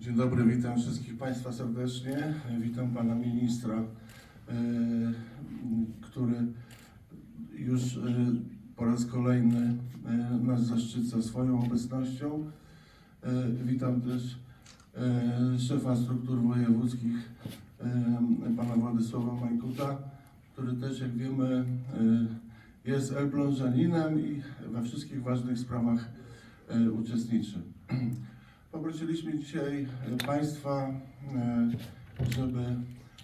Dzień dobry, witam wszystkich Państwa serdecznie. Witam Pana Ministra, e, który już e, po raz kolejny e, nas zaszczyca swoją obecnością. Witam też szefa struktur wojewódzkich, Pana Władysława Majkuta, który też, jak wiemy, jest Elblążaninem i we wszystkich ważnych sprawach uczestniczy. Poprosiliśmy dzisiaj e, Państwa, e, żeby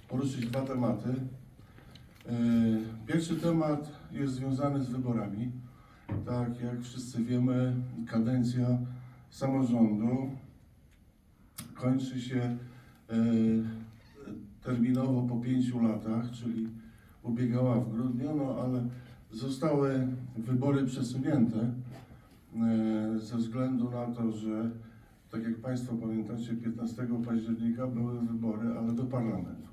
poruszyć dwa tematy. E, Pierwszy temat jest związany z wyborami. Tak jak wszyscy wiemy, kadencja samorządu kończy się terminowo po pięciu latach, czyli ubiegała w grudniu, no ale zostały wybory przesunięte ze względu na to, że tak jak Państwo pamiętacie, 15 października były wybory, ale do parlamentu.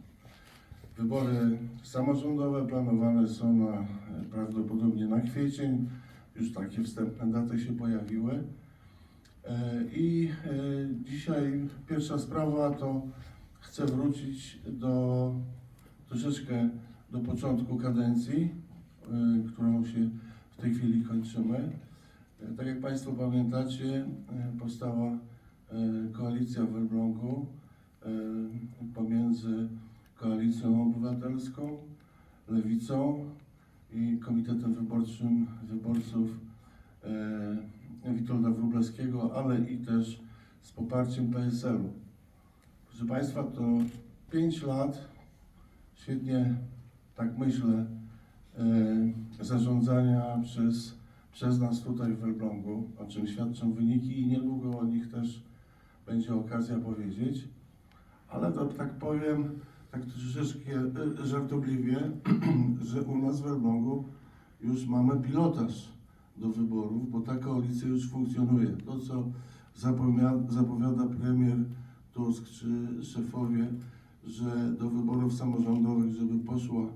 Wybory samorządowe planowane są na, e, prawdopodobnie na kwiecień. Już takie wstępne daty się pojawiły. E, I e, dzisiaj pierwsza sprawa to chcę wrócić do troszeczkę do początku kadencji, którą się w tej chwili kończymy. Tak jak Państwo pamiętacie, powstała koalicja w Elblągu e, pomiędzy Koalicją Obywatelską, Lewicą i Komitetem Wyborczym Wyborców e, Witolda Wróblewskiego, ale i też z poparciem PSL-u. Proszę Państwa, to 5 lat, świetnie, tak myślę, e, zarządzania przez, przez nas tutaj w Elblągu, o czym świadczą wyniki i niedługo o nich będzie okazja powiedzieć. Ale to tak powiem, tak troszeczkę e, żartobliwie, że u nas w Elblągu już mamy pilotaż do wyborów, bo ta koalicja już funkcjonuje. To, co zapowiada, premier Tusk czy szefowie, że do wyborów samorządowych, żeby poszła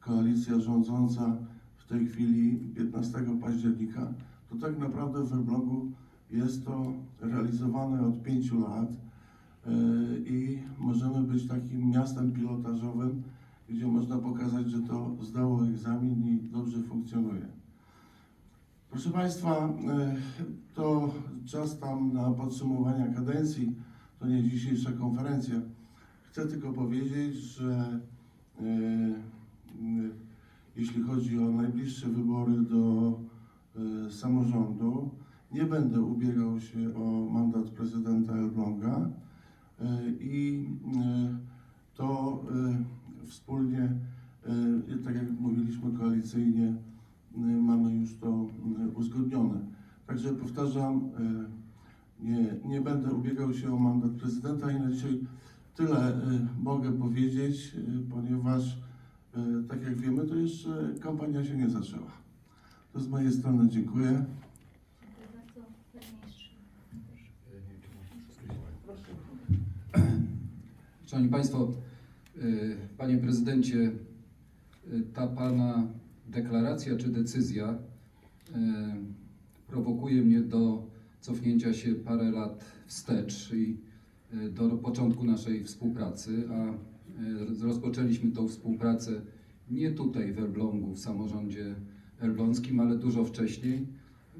koalicja rządząca w tej chwili 15 października, to tak naprawdę w Elblągu jest to realizowane od pięciu lat yy, i możemy być takim miastem pilotażowym, gdzie można pokazać, że to zdało egzamin i dobrze funkcjonuje. Proszę Państwa, e, to czas tam na podsumowania kadencji, to nie dzisiejsza konferencja. Chcę tylko powiedzieć, że e, jeśli chodzi o najbliższe wybory do e, samorządu, nie będę ubiegał się o mandat prezydenta Elbląga e, i e, to e, wspólnie, tak jak mówiliśmy koalicyjnie, mamy już to uzgodnione. Także powtarzam, nie, nie będę ubiegał się o mandat prezydenta i na dzisiaj tyle mogę powiedzieć, ponieważ tak jak wiemy, to jeszcze kampania się nie zaczęła. To z mojej strony. Dziękuję bardzo. Panie Ministrze. Szanowni Państwo, y, Panie Prezydencie, y, ta Pana deklaracja czy decyzja y, prowokuje mnie do cofnięcia się parę lat wstecz i do początku naszej współpracy, a rozpoczęliśmy tą współpracę nie tutaj w Elblągu, w samorządzie elbląskim, ale dużo wcześniej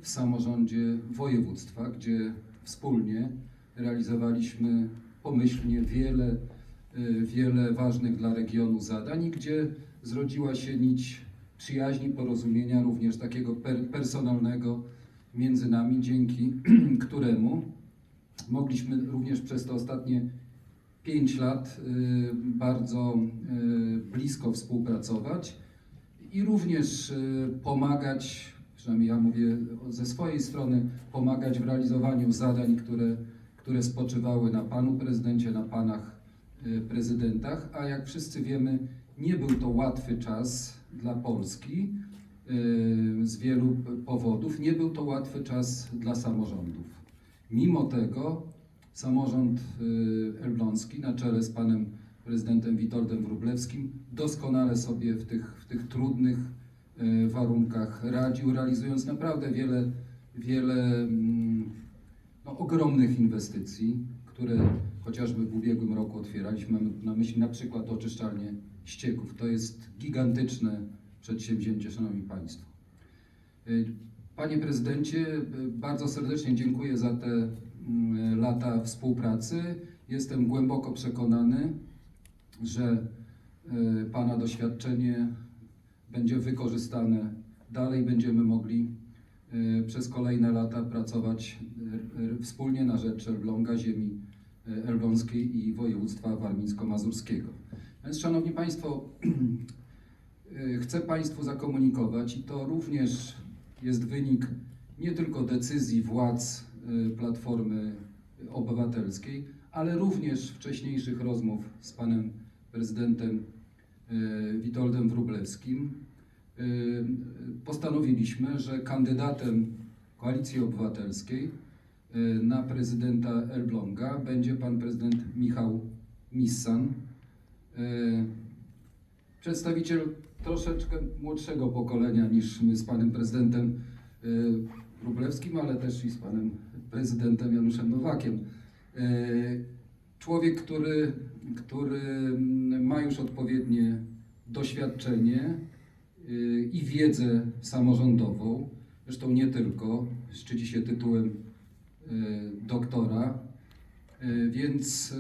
w samorządzie województwa, gdzie wspólnie realizowaliśmy pomyślnie wiele, wiele ważnych dla regionu zadań i gdzie zrodziła się nić przyjaźni, porozumienia, również takiego per, personalnego między nami, dzięki któremu mogliśmy również przez te ostatnie pięć lat y, bardzo y, blisko współpracować i również y, pomagać, przynajmniej ja mówię ze swojej strony, pomagać w realizowaniu zadań, które, które spoczywały na panu prezydencie, na panach y, prezydentach, a jak wszyscy wiemy, nie był to łatwy czas dla Polski y, z wielu powodów, nie był to łatwy czas dla samorządów. Mimo tego samorząd y, elbląski na czele z panem prezydentem Witoldem Wróblewskim doskonale sobie w tych, w tych trudnych y, warunkach radził, realizując naprawdę wiele, wiele mm, no, ogromnych inwestycji, które chociażby w ubiegłym roku otwieraliśmy. Na myśli na przykład oczyszczalnię ścieków. To jest gigantyczne przedsięwzięcie, Szanowni Państwo. Y, Panie Prezydencie, y, bardzo serdecznie dziękuję za te mm, lata współpracy. Jestem głęboko przekonany, że y, Pana doświadczenie będzie wykorzystane dalej. Będziemy mogli przez kolejne lata pracować wspólnie na rzecz Elbląga, ziemi elbląskiej i województwa warmińsko-mazurskiego. Więc, Szanowni Państwo, y, chcę Państwu zakomunikować i to również jest wynik nie tylko decyzji władz y, Platformy Obywatelskiej, ale również wcześniejszych rozmów z panem prezydentem Witoldem Wróblewskim. Postanowiliśmy, że kandydatem Koalicji Obywatelskiej na prezydenta Elbląga będzie pan prezydent Michał Missan. Y, Przedstawiciel troszeczkę młodszego pokolenia niż my z panem prezydentem y, Wróblewskim, ale też i z panem prezydentem Januszem Nowakiem. Y, Człowiek, który, który mm, ma już odpowiednie doświadczenie y, i wiedzę samorządową, zresztą nie tylko, szczyci się tytułem y, doktora, Y, więc y,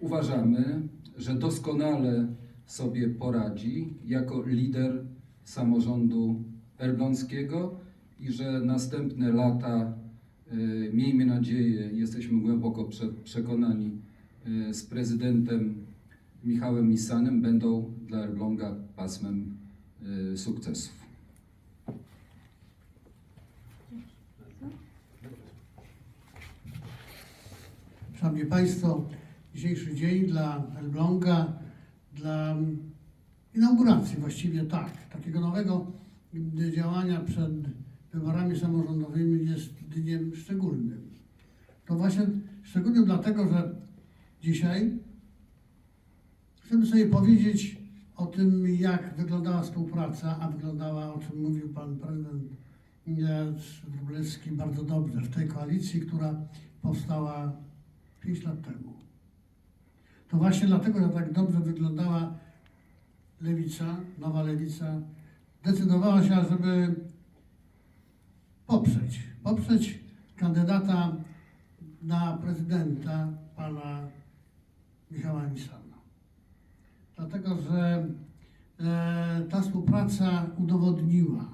uważamy, że doskonale sobie poradzi jako lider samorządu elbląskiego i że następne lata, y, miejmy nadzieję, jesteśmy głęboko prze, przekonani, y, z prezydentem Michałem Misanem będą dla Elbląga pasmem y, sukcesów. Szanowni Państwo, dzisiejszy dzień dla Elbląga, dla inauguracji właściwie tak, takiego nowego działania przed wyborami samorządowymi jest dniem szczególnym. To właśnie szczególnym dlatego, że dzisiaj chcemy sobie powiedzieć o tym, jak wyglądała współpraca, a wyglądała, o czym mówił Pan Prezydent Wróblewski bardzo dobrze, w tej koalicji, która powstała 5 lat temu. To właśnie dlatego, że tak dobrze wyglądała lewica, nowa lewica, decydowała się, żeby poprzeć, poprzeć kandydata na prezydenta, pana Michała Misana. Dlatego, że e, ta współpraca udowodniła,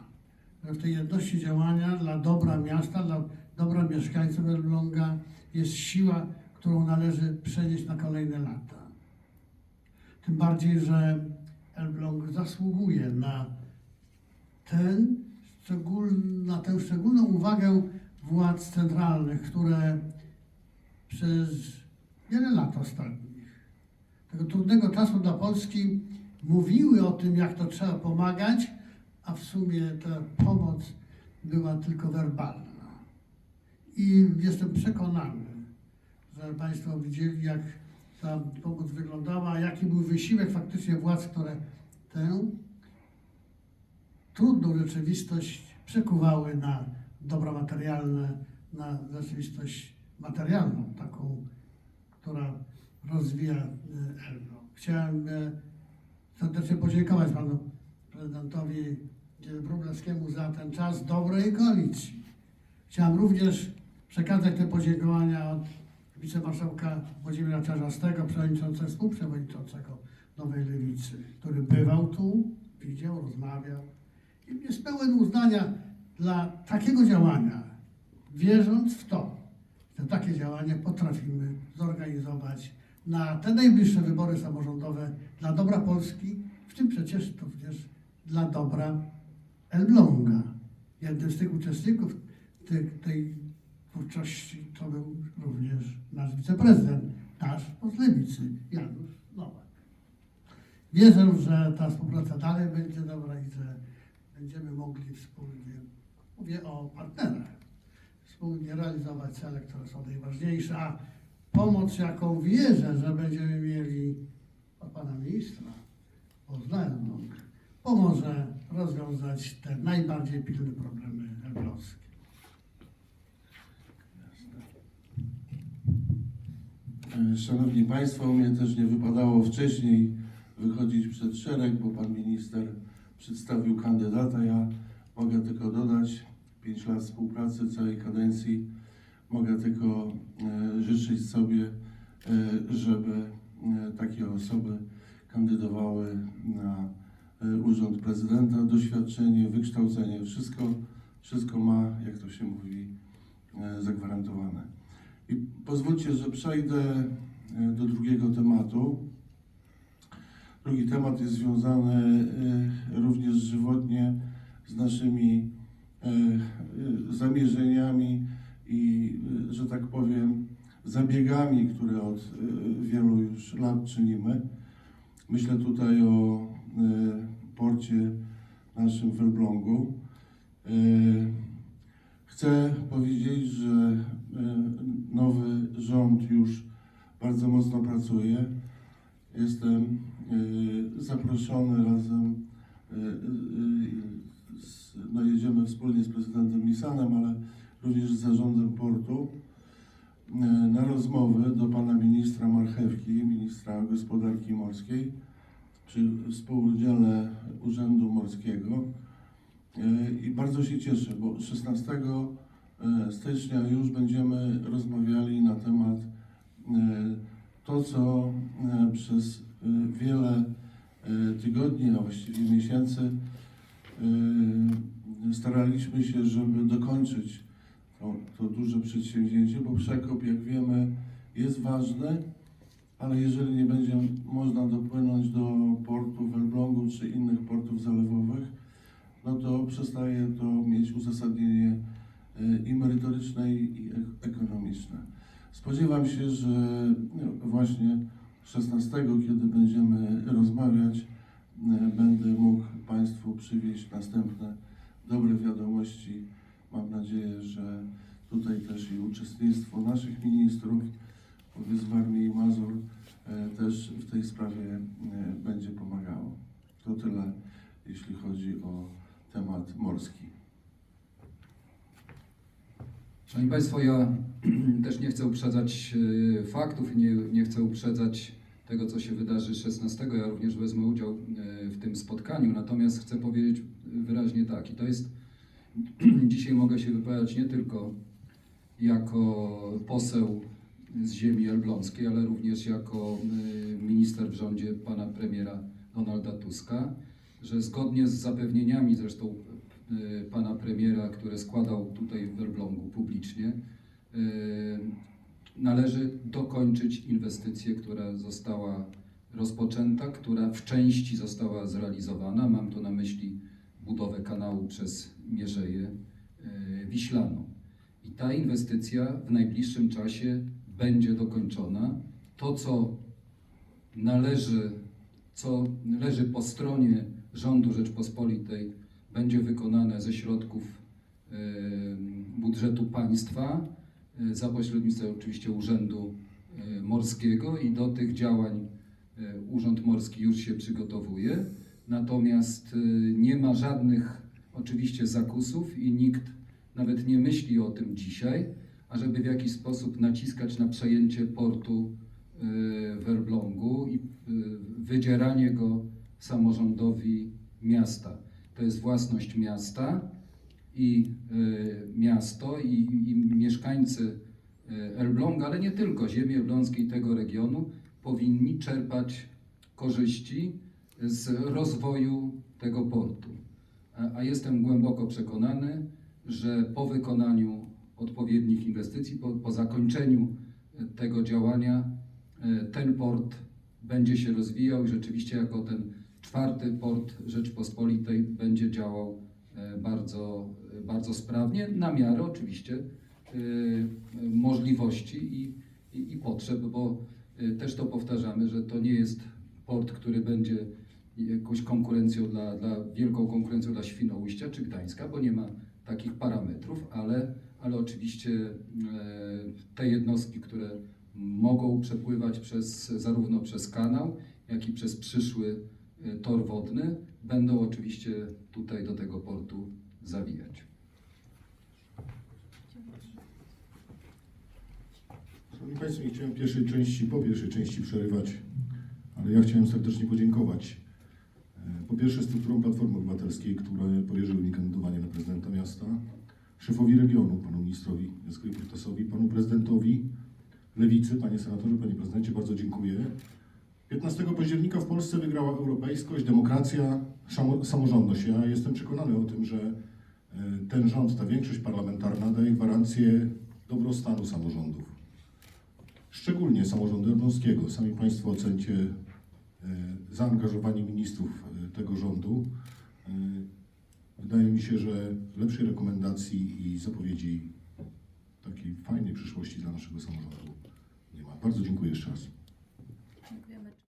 że w tej jedności działania dla dobra miasta, dla dobra mieszkańców Elbląga jest siła, którą należy przenieść na kolejne lata. Tym bardziej, że Elbląg zasługuje na, ten na tę szczególną uwagę władz centralnych, które przez wiele lat ostatnich, tego trudnego czasu dla Polski, mówiły o tym, jak to trzeba pomagać, a w sumie ta pomoc była tylko werbalna. I jestem przekonany, że Państwo widzieli, jak ta pomoc wyglądała, jaki był wysiłek faktycznie władz, które tę trudną rzeczywistość przekuwały na dobra materialne, na rzeczywistość materialną, taką, która rozwija e, Elbląg. Chciałem e, serdecznie podziękować Panu Prezydentowi Wróblewskiemu za ten czas dobrej koalicji. Chciałem również przekazać te podziękowania od wicemarszałka Włodzimierza Czarzastego, przewodniczącego, współprzewodniczącego Nowej Lewicy, który bywał tu, widział, rozmawiał i jest pełen uznania dla takiego działania, wierząc w to, że takie działanie potrafimy zorganizować na te najbliższe wybory samorządowe dla dobra Polski, w tym przecież również dla dobra Elbląga. Jednym z tych uczestników tych, tej twórczości to był również nasz wiceprezydent, nasz z Lewicy, Janusz Nowak. Wierzę, że ta współpraca dalej będzie dobra i że będziemy mogli wspólnie, mówię o partnerach, wspólnie realizować cele, które są najważniejsze, a pomoc, jaką wierzę, że będziemy mieli od pana ministra, Poznają, pomoże rozwiązać te najbardziej pilne problemy elbląskie. E, Szanowni Państwo, mnie też nie wypadało wcześniej wychodzić przed szereg, bo Pan Minister przedstawił kandydata. Ja mogę tylko dodać 5 lat współpracy całej kadencji. Mogę tylko e, życzyć sobie, e, żeby e, takie osoby kandydowały na e, urząd prezydenta. Doświadczenie, wykształcenie, wszystko, wszystko ma, jak to się mówi, e, zagwarantowane. I pozwólcie, że przejdę e, do drugiego tematu. Drugi temat jest związany e, również żywotnie z naszymi e, zamierzeniami i, że tak powiem, zabiegami, które od wielu już lat czynimy. Myślę tutaj o porcie naszym w Elblągu. Chcę powiedzieć, że nowy rząd już bardzo mocno pracuje. Jestem e, zaproszony razem, e, z, no jedziemy wspólnie z prezydentem Lisanem, ale również z zarządem portu na rozmowy do pana ministra Marchewki, ministra gospodarki morskiej, przy współudziale Urzędu Morskiego. I bardzo się cieszę, bo 16 e, stycznia już będziemy rozmawiali na temat e, to, co e, przez e, wiele e, tygodni, a właściwie miesięcy e, staraliśmy się, żeby dokończyć to, to duże przedsięwzięcie, bo przekop, jak wiemy, jest ważny, ale jeżeli nie będzie można dopłynąć do portu w Elblągu czy innych portów zalewowych, no to przestaje to mieć uzasadnienie e, i merytoryczne, i ek- ekonomiczne. Spodziewam się, że no, właśnie 16, kiedy będziemy rozmawiać, e, będę mógł Państwu przywieźć następne dobre wiadomości. Mam nadzieję, że tutaj też i uczestnictwo naszych ministrów, z Warmii i Mazur, e, też w tej sprawie e, będzie pomagało. To tyle, jeśli chodzi o temat morski. Szanowni Państwo, ja też nie chcę uprzedzać e, faktów nie, nie chcę uprzedzać tego, co się wydarzy 16. Ja również wezmę udział e, w tym spotkaniu, natomiast chcę powiedzieć wyraźnie tak, i to jest, dzisiaj mogę się wypowiadać nie tylko jako poseł z ziemi elbląskiej, ale również jako e, minister w rządzie pana premiera Donalda Tuska, że zgodnie z zapewnieniami zresztą pana premiera, które składał tutaj w Elblągu publicznie, e, należy dokończyć inwestycję, która została rozpoczęta, która w części została zrealizowana. Mam tu na myśli budowę kanału przez Mierzeję e, Wiślaną. I ta inwestycja w najbliższym czasie będzie dokończona. To, co należy, co leży po stronie rządu Rzeczpospolitej, będzie wykonane ze środków budżetu państwa, e, za pośrednictwem oczywiście Urzędu e, Morskiego i do tych działań e, Urząd Morski już się przygotowuje. Natomiast nie ma żadnych oczywiście zakusów i nikt nawet nie myśli o tym dzisiaj, ażeby w jakiś sposób naciskać na przejęcie portu w Elblągu i wydzieranie go samorządowi miasta. To jest własność miasta i e, miasto i, i mieszkańcy e, Elbląga, ale nie tylko, ziemi elbląskiej tego regionu powinni czerpać korzyści z rozwoju tego portu. A, a jestem głęboko przekonany, że po wykonaniu odpowiednich inwestycji, po, po zakończeniu e, tego działania, ten port będzie się rozwijał i rzeczywiście jako ten czwarty port Rzeczpospolitej będzie działał e, bardzo, e, bardzo sprawnie, na miarę oczywiście e, możliwości i, i, i potrzeb, bo też to powtarzamy, że to nie jest port, który będzie jakąś konkurencją dla, dla wielką konkurencją dla Świnoujścia czy Gdańska, bo nie ma takich parametrów, ale, ale oczywiście te jednostki, które mogą przepływać przez, zarówno przez kanał, jak i przez przyszły tor wodny, będą oczywiście tutaj do tego portu zawijać. Szanowni Państwo, nie chciałem pierwszej części, po pierwszej części przerywać, ale ja chciałem serdecznie podziękować e, po pierwsze strukturom Platformy Obywatelskiej, które powierzyły mi kandydowanie na prezydenta miasta, szefowi regionu, panu ministrowi Jackowi Protasowi, panu prezydentowi Lewicy, panie senatorze, panie prezydencie, bardzo dziękuję. 15 października w Polsce wygrała europejskość, demokracja, samo- samorządność. Ja jestem przekonany o tym, że e, ten rząd, ta większość parlamentarna daje gwarancję dobrostanu samorządów. Szczególnie samorządu elbląskiego. Sami Państwo ocencie e, zaangażowanie ministrów e, tego rządu. Wydaje mi się, że lepszej rekomendacji i zapowiedzi takiej fajnej przyszłości dla naszego samorządu nie ma. Bardzo dziękuję jeszcze raz.